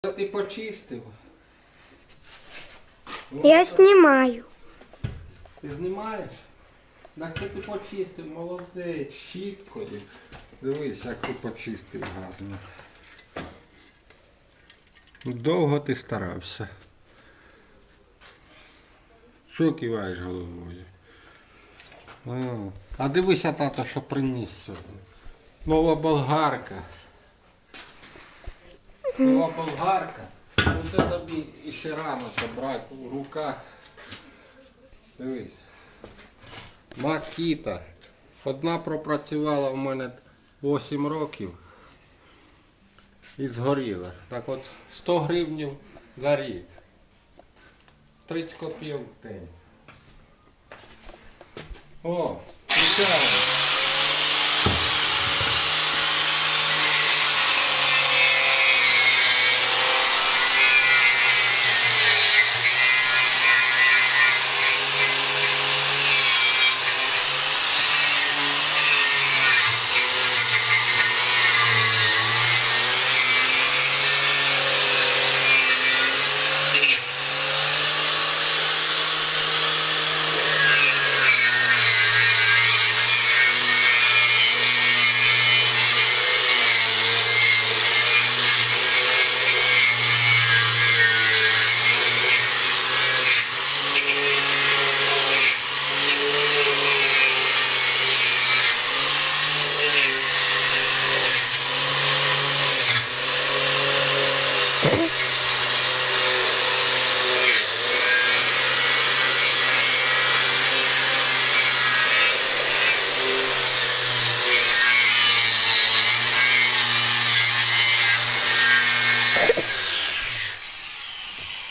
Ти почистив. Я знімаю. Ти знімаєш? Так це ти почистив, молодець, щіткою. Дивись, як ти почистив гарно. Довго ти старався. Що киваєш головою? А, а дивися, тато, що приніс сьогодні. Нова болгарка. Нова болгарка. Ну це тобі іще рано забрати у руках. Дивись. Макіта. Одна пропрацювала в мене 8 років і згоріла. Так от 100 гривнів за рік. 30 копійок в день. О, включаємо.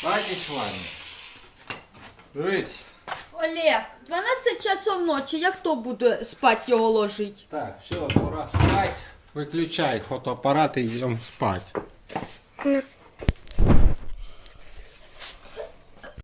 Бачиш, Ваня? Дивись. Олег, 12 часов ночі, як хто буде спати його ложить? Так, все, пора спать. Виключай фотоапарат і йдемо спати. Ну,